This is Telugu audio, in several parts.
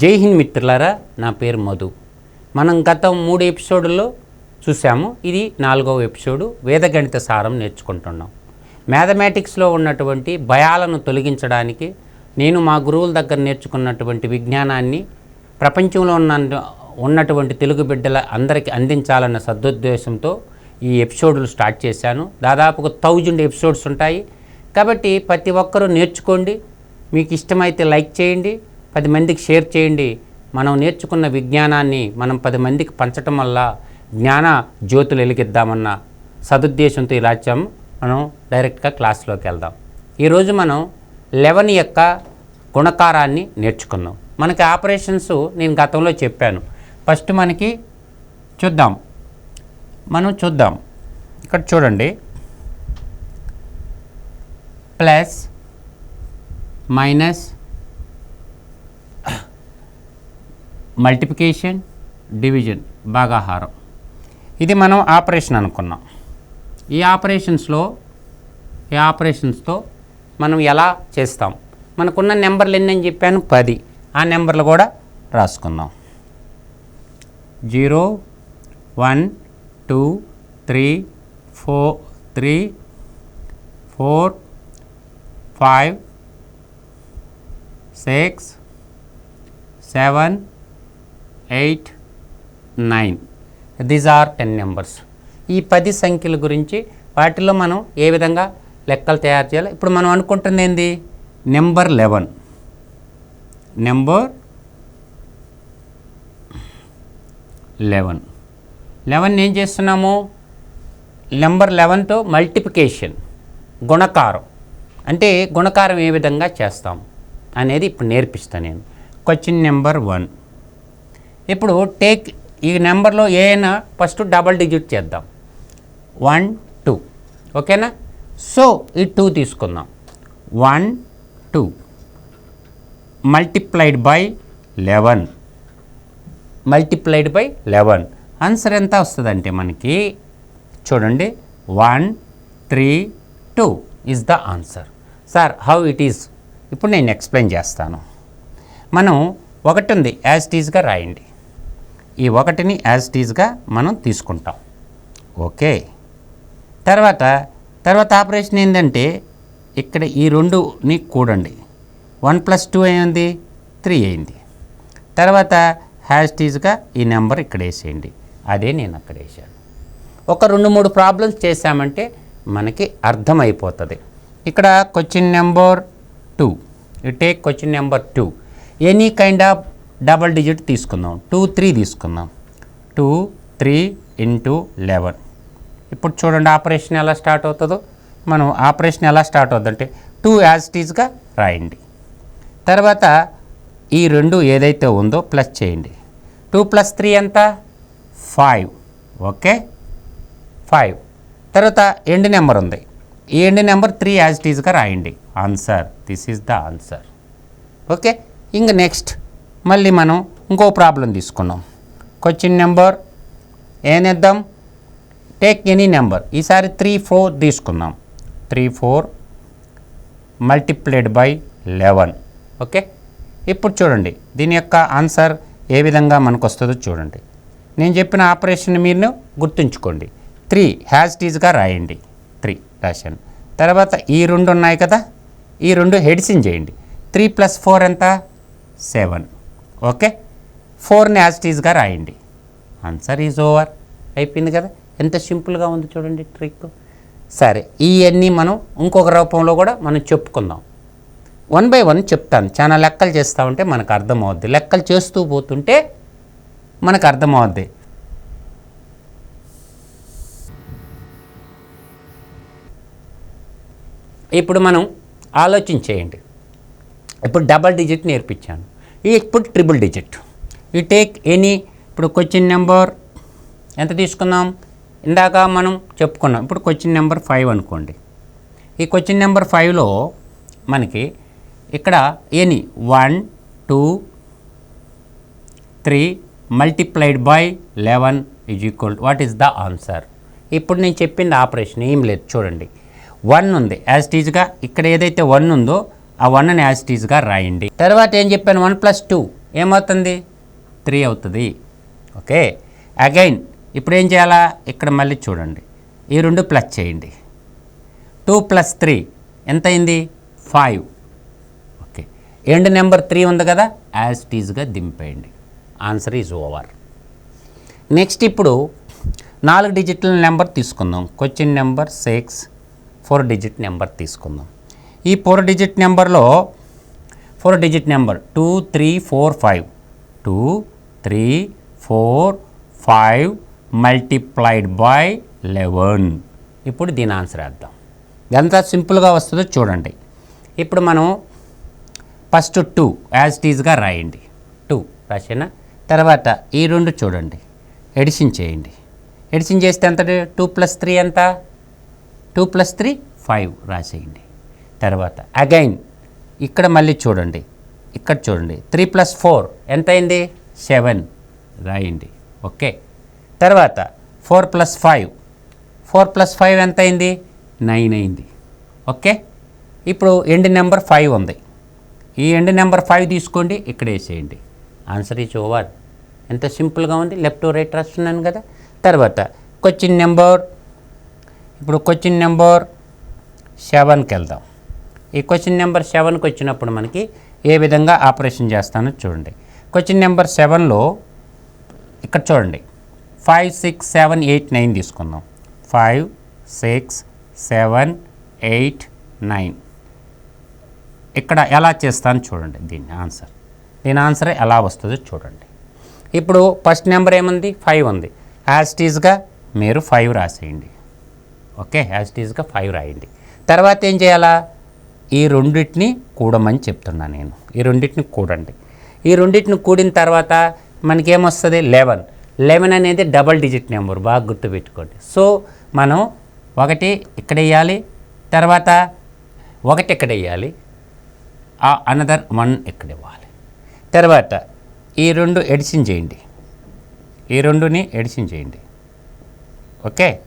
జై హింద్ మిత్రులారా నా పేరు మధు. మనం గత మూడు ఎపిసోడ్లో చూసాము ఇది నాలుగవ ఎపిసోడు వేదగణిత సారం నేర్చుకుంటున్నాం. మ్యాథమెటిక్స్లో ఉన్నటువంటి భయాలను తొలగించడానికి నేను మా గురువుల దగ్గర నేర్చుకున్నటువంటి విజ్ఞానాన్ని ప్రపంచంలో ఉన్న ఉన్నటువంటి తెలుగు బిడ్డల అందరికీ అందించాలన్న సదుద్దేశంతో ఈ ఎపిసోడ్లు స్టార్ట్ చేశాను. దాదాపుగా థౌజండ్ ఎపిసోడ్స్ ఉంటాయి. కాబట్టి ప్రతి ఒక్కరూ నేర్చుకోండి. మీకు ఇష్టమైతే లైక్ చేయండి. పది మందికి షేర్ చేయండి. మనం నేర్చుకున్న విజ్ఞానాన్ని మనం పది మందికి పంచటం వల్ల జ్ఞాన జ్యోతులు వెలిగిద్దామన్న సదుద్దేశంతో ఇలా వచ్చాము మనం డైరెక్ట్గా క్లాస్లోకి వెళ్దాం. ఈరోజు మనం లెవెన్ యొక్క గుణకారాన్ని నేర్చుకుందాం మనకి ఆపరేషన్స్ నేను గతంలో చెప్పాను. ఫస్ట్ మనకి చూద్దాం. మనం చూద్దాం. ఇక్కడ చూడండి. ప్లస్ మైనస్ మల్టిప్లికేషన్ డివిజన్ భాగాహారం. ఇది మనం ఆపరేషన్ అనుకున్నాం. ఈ ఆపరేషన్స్లో ఈ ఆపరేషన్స్తో మనం ఎలా చేస్తాం? మనకున్న నెంబర్లు ఎన్ని అని చెప్పాను? పది. ఆ నెంబర్లు కూడా రాసుకుందాం. Zero one two three four three four five six seven eight nine. These are ten numbers ఈ పది సంఖ్యల గురించి వాటిలో మనం ఏ విధంగా లెక్కలు తయారు చేయాలి? ఇప్పుడు మనం అనుకుంటుంది ఏంది? Number eleven number eleven eleven ఏం చేస్తున్నాము? నెంబర్ లెవెన్తో మల్టిప్లికేషన్ గుణకారం. అంటే గుణకారం ఏ విధంగా చేస్తాం అనేది ఇప్పుడు నేర్పిస్తాను నేను. క్వశ్చన్ నెంబర్ వన్ ఇప్పుడు టేక్ ఈ నెంబర్లో ఏమైనా ఫస్ట్ డబల్ డిజిట్ చేద్దాం. వన్ టూ ఓకేనా? సో ఈ టూ తీసుకుందాం. One two multiplied by eleven multiplied by eleven answer ఎంత వస్తుందంటే మనకి చూడండి. One three two is the answer sir how it is ఇప్పుడు నేను ఎక్స్ప్లెయిన్ చేస్తాను. మనం ఒకటి ఉంది యాజ్ టీజ్గా రాయండి. ఈ ఒకటిని యాజ్ టీజ్గా మనం తీసుకుంటాం. ఓకే. తర్వాత తర్వాత ఆపరేషన్ ఏంటంటే ఇక్కడ ఈ రెండుని కూడండి. వన్ ప్లస్ టూ అయింది త్రీ అయింది. తర్వాత హ్యాష్ టీజ్గా ఈ నెంబర్ ఇక్కడ వేసేయండి. అదే నేను అక్కడ వేసాను ఒక రెండు మూడు ప్రాబ్లమ్స్ చేశామంటే మనకి అర్థమైపోతుంది. ఇక్కడ question number two you take question number two any kind of double digit తీసుకుందాం. టూ త్రీ తీసుకుందాం. Two three into eleven. ఇప్పుడు చూడండి ఆపరేషన్ ఎలా స్టార్ట్ అవుతుందో. మనం ఆపరేషన్ ఎలా స్టార్ట్ అవుతుందంటే టూ యాజ్ టీజ్గా రాయండి. తర్వాత ఈ రెండు ఏదైతే ఉందో ప్లస్ చేయండి. టూ ప్లస్ త్రీ ఎంత? ఫైవ్. ఓకే? ఫైవ్. తర్వాత ఎండ్ నెంబర్ ఉంది. ఈ ఎండ్ నెంబర్ త్రీ యాజ్ టీజ్గా రాయండి. Answer. This is the answer. Okay? ఇంక నెక్స్ట్. మళ్ళీ మనం ఇంకో ప్రాబ్లం తీసుకున్నాం. క్వశ్చన్ నెంబర్ ఏనేద్దాం టేక్ ఎనీ నెంబర్ ఈసారి త్రీ ఫోర్ తీసుకుందాం. Three four multiplied by eleven okay ఇప్పుడు చూడండి. దీని యొక్క ఆన్సర్ ఏ విధంగా మనకు వస్తుందో చూడండి. నేను చెప్పిన ఆపరేషన్ మీరు గుర్తుంచుకోండి. త్రీ హ్యాజ్ టీజ్గా రాయండి. త్రీ రాశాను తర్వాత ఈ రెండు ఉన్నాయి కదా? ఈ రెండు హెడ్సింగ్ చేయండి. త్రీ ప్లస్ ఫోర్ ఎంత? Seven okay? ఫోర్ని యాజ్ రాయండి. ఆన్సర్ ఈజ్ ఓవర్ అయిపోయింది కదా? ఎంత సింపుల్గా ఉంది చూడండి ట్రిక్ సరే ఇవన్నీ మనం ఇంకొక రూపంలో కూడా మనం చెప్పుకుందాం. వన్ బై వన్ చెప్తాను. చాలా లెక్కలు చేస్తూ ఉంటే మనకు అర్థమవుద్ది. లెక్కలు చేస్తూ పోతుంటే మనకు అర్థమవుద్ది. ఇప్పుడు మనం ఆలోచించేయండి ఇప్పుడు డబల్ డిజిట్ నేర్పించాను. ఈ పుట్ ట్రిపుల్ డిజిట్ ఈ టేక్ ఎనీ ఇప్పుడు క్వశ్చన్ నెంబర్ ఎంత తీసుకుందాం ఇందాక మనం చెప్పుకున్నాం. ఇప్పుడు క్వశ్చన్ నెంబర్ ఫైవ్ అనుకోండి. ఈ క్వశ్చన్ నెంబర్ ఫైవ్లో మనకి ఇక్కడ any one two three multiplied by eleven is equal what is the answer ఇప్పుడు నేను చెప్పింది ఆపరేషన్ ఏం లేదు. చూడండి. వన్ ఉంది. యాజ్ టీజ్గా ఇక్కడ ఏదైతే వన్ ఉందో ఆ వన్ని యాజ్ టీజ్గా రాయండి. తర్వాత ఏం చెప్పాను? వన్ ప్లస్ టూ ఏమవుతుంది? త్రీ అవుతుంది. ఓకే? అగైన్ ఇప్పుడు ఏం చేయాలా? ఇక్కడ మళ్ళీ చూడండి. ఈ రెండు ప్లస్ చేయండి. టూ ప్లస్ త్రీ ఎంత అయింది five okay. End number three ఉంది కదా? యాజ్ టీజ్గా దింపేయండి. ఆన్సర్ ఈజ్ ఓవర్ నెక్స్ట్ ఇప్పుడు నాలుగు డిజిట్ల నెంబర్ తీసుకుందాం. Question number six four digit number తీసుకుందాం. ఈ ఫోర్ డిజిట్ నెంబర్లో four digit number two three four five two three four five multiplied by eleven. ఇప్పుడు దీని ఆన్సర్ వేద్దాం. ఎంత సింపుల్గా వస్తుందో చూడండి. ఇప్పుడు మనం ఫస్ట్ టూ యాజ్ టీజ్గా రాయండి. టూ రాసిన? తర్వాత ఈ రెండు చూడండి. ఎడిషన్ చేయండి. ఎడిషన్ చేస్తే ఎంత? టూ ప్లస్ త్రీ ఎంత? టూ ప్లస్ త్రీ ఫైవ్ రాసేయండి. తర్వాత. అగైన్ ఇక్కడ మళ్ళీ చూడండి. ఇక్కడ చూడండి. త్రీ ప్లస్ ఫోర్ ఎంత అయింది సెవెన్ రాయండి. ఓకే తర్వాత four plus five four plus five ఎంత అయింది నైన్ అయింది. ఓకే ఇప్పుడు ఎండ్ నెంబర్ ఫైవ్ ఉంది. ఈ ఎండ్ నెంబర్ ఫైవ్ తీసుకోండి. ఇక్కడ వేసేయండి. ఆన్సర్ ఈజ్ ఓవర్ ఎంత సింపుల్గా ఉంది? లెఫ్ట్ రైట్ రాస్తున్నాను కదా. తర్వాత క్వశ్చన్ నెంబర్ ఇప్పుడు క్వశ్చన్ నెంబర్ సెవెన్కి వెళ్దాం. ఈ క్వశ్చన్ నెంబర్ సెవెన్కి వచ్చినప్పుడు మనకి ఏ విధంగా ఆపరేషన్ చేస్తానో చూడండి. క్వశ్చన్ నెంబర్ సెవెన్లో ఇక్కడ చూడండి. Five six seven eight nine తీసుకుందాం. Five six seven eight nine. ఇక్కడ ఎలా చేస్తాను చూడండి. దీన్ని ఆన్సర్. దీని ఆన్సర్ ఎలా వస్తుందో చూడండి. ఇప్పుడు ఫస్ట్ నెంబర్ ఏముంది? ఫైవ్ ఉంది. యాజ్టీజ్గా మీరు ఫైవ్ రాసేయండి. ఓకే? యాజ్టీజ్గా ఫైవ్ రాయండి. తర్వాత ఏం చేయాలా? ఈ రెండింటిని కూడమని చెప్తున్నా నేను. ఈ రెండింటిని కూడండి. ఈ రెండింటిని కూడిన తర్వాత మనకేమొస్తుంది? లెవెన్. లెవెన్ అనేది డబల్ డిజిట్ నెంబర్. బాగా గుర్తుపెట్టుకోండి. సో మనం ఒకటి ఇక్కడ వేయాలి తర్వాత ఒకటి ఇక్కడ వేయాలి అనదర్ వన్ ఇక్కడ ఇవ్వాలి. తర్వాత ఈ రెండు ఎడిషన్ చేయండి. ఈ రెండుని ఎడిషన్ చేయండి. ఓకే?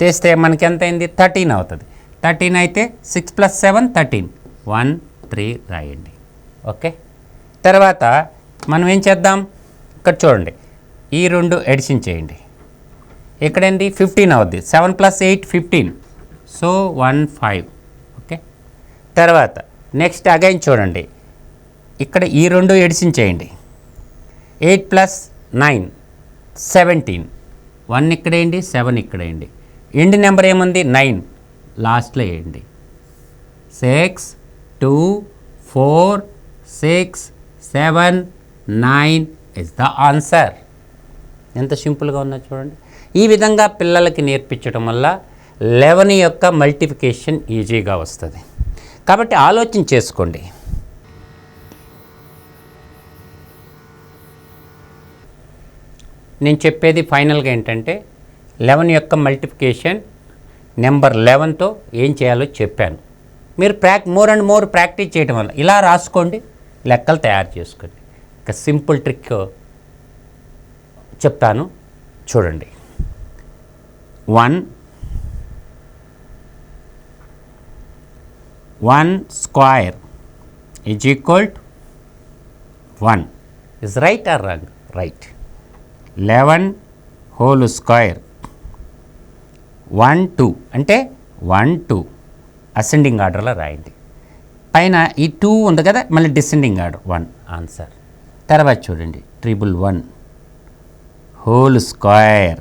తెస్తే మనకి ఎంత అయింది? థర్టీన్ అవుతుంది. థర్టీన్ అయితే six plus seven thirteen one three రాయండి. ఓకే? తర్వాత మనం ఏం చేద్దాం? ఇక్కడ చూడండి. ఈ రెండు ఎడిషన్ చేయండి. ఇక్కడేంటి? ఫిఫ్టీన్ అవుద్ది. Seven plus eight fifteen so one five okay? తర్వాత నెక్స్ట్ అగైన్ చూడండి. ఇక్కడ ఈ రెండు ఎడిషన్ చేయండి. Eight plus nine seventeen one ఇక్కడేయండి seven ఇక్కడేయండి ఎండ్ నెంబర్ ఏముంది? నైన్ లాస్ట్లో వేయండి. Six two four six seven nine is the answer. ఎంత సింపుల్గా ఉన్నా చూడండి. ఈ విధంగా పిల్లలకి నేర్పించడం వల్ల లెవెన్ యొక్క మల్టిఫికేషన్ ఈజీగా వస్తుంది. కాబట్టి ఆలోచన చేసుకోండి. నేను చెప్పేది ఫైనల్గా ఏంటంటే లెవెన్ యొక్క మల్టిఫికేషన్ నెంబర్ లెవెన్తో ఏం చేయాలో చెప్పాను. మీరు ప్రాక్ మోర్ అండ్ మోర్ ప్రాక్టీస్ చేయడం వల్ల ఇలా రాసుకోండి లెక్కలు తయారు చేసుకోండి. ఒక సింపుల్ ట్రిక్ చెప్తాను చూడండి. One one square is equal to one. Is right or wrong? Right. Eleven whole square one two అంటే వన్ టూ అసెండింగ్ ఆర్డర్లో రాయండి పైన ఈ టూ ఉంది కదా మళ్ళీ డిసెండింగ్ ఆర్డర్ వన్ ఆన్సర్ తర్వాత చూడండి ట్రిపుల్ వన్ హోల్ స్క్వేర్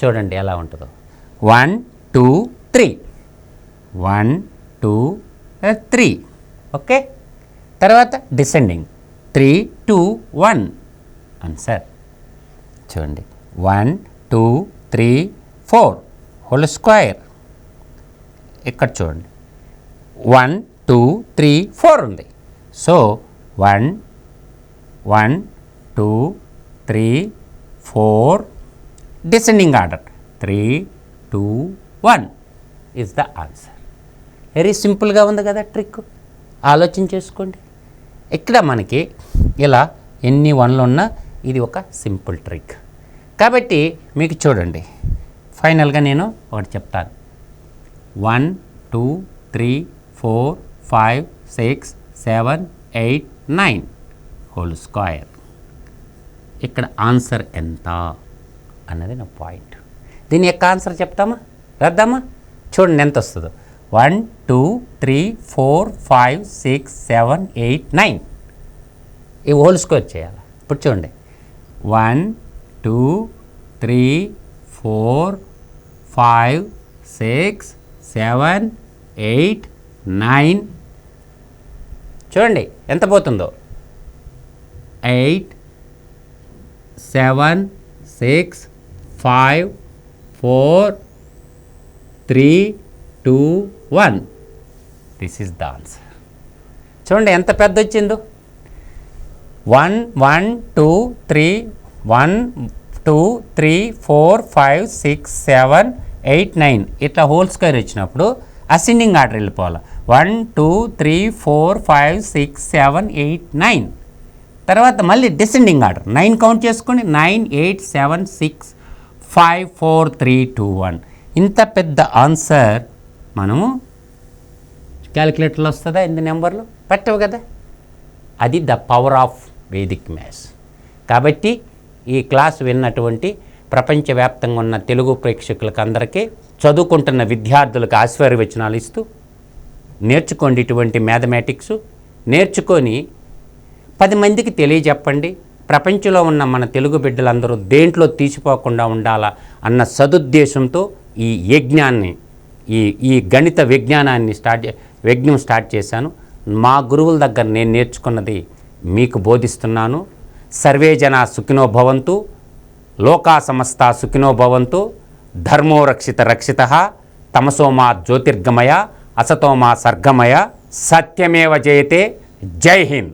చూడండి ఎలా ఉంటుందో. One two three one two three okay తర్వాత descending three two one answer చూడండి. One two three four whole square. ఇక్కడ చూడండి. వన్ టూ త్రీ ఫోర్ ఉంది. So one one two three four descending order. Three two one is the answer. Very సింపుల్గా ఉంది కదా ట్రిక్. ఆలోచన చేసుకోండి. ఇక్కడ మనకి ఇలా ఎన్ని వన్లు ఉన్నా ఇది ఒక సింపుల్ ట్రిక్. కాబట్టి మీకు చూడండి. ఫైనల్గా నేను ఒకటి చెప్తాను. One two three four five six seven eight nine whole square ఇక్కడ ఆన్సర్ ఎంత అన్నది నా పాయింట్ దీని యొక్క ఆన్సర్ చెప్తామా? రద్దామా? చూడండి ఎంత వస్తుందో. One two three four five six seven eight nine ఈ హోల్ స్క్వేర్ చేయాలి. ఇప్పుడు చూడండి. One two three four five six seven eight nine. చూడండి ఎంత పోతుందో? Eight seven six five four three two one. This is the answer చూడండి ఎంత పెద్ద వచ్చిందో one one two three one two three four five six seven eight nine ఇట్లా హోల్ స్క్వేర్ ఇచ్చినప్పుడు అసెండింగ్ ఆర్డర్ వెళ్ళిపోవాలి. One two three four five six seven eight nine. తర్వాత మళ్ళీ డిసెండింగ్ ఆర్డర్. నైన్ కౌంట్ చేసుకొని nine eight seven six five four three two one. ఇంత పెద్ద ఆన్సర్ మనము క్యాలిక్యులేటర్లో వస్తుందా ఎన్ని నెంబర్లు? పెట్టవు కదా? అది the power of Vedic maths. కాబట్టి ఈ క్లాస్ విన్నటువంటి ప్రపంచవ్యాప్తంగా ఉన్న తెలుగు ప్రేక్షకులకు అందరికీ చదువుకుంటున్న విద్యార్థులకు ఆశీర్వచనాలు ఇస్తూ నేర్చుకోండి ఇటువంటి మ్యాథమెటిక్స్. నేర్చుకొని పది మందికి తెలియజెప్పండి. ప్రపంచంలో ఉన్న మన తెలుగు బిడ్డలందరూ దేంట్లో తీసిపోకుండా ఉండాలా అన్న సదుద్దేశంతో ఈ యజ్ఞాన్ని ఈ ఈ గణిత విజ్ఞానాన్ని స్టార్ట్ యజ్ఞం స్టార్ట్ చేశాను. మా గురువుల దగ్గర నేను నేర్చుకున్నది మీకు బోధిస్తున్నాను. సర్వే జన సుఖినో భవంతు లోకా సమస్త సుఖినో భవంతు ధర్మో రక్షిత రక్షిత తమసోమా జ్యోతిర్గమయ అసతోమా సర్గమయ సత్యమేవ జయతే జై హింద్.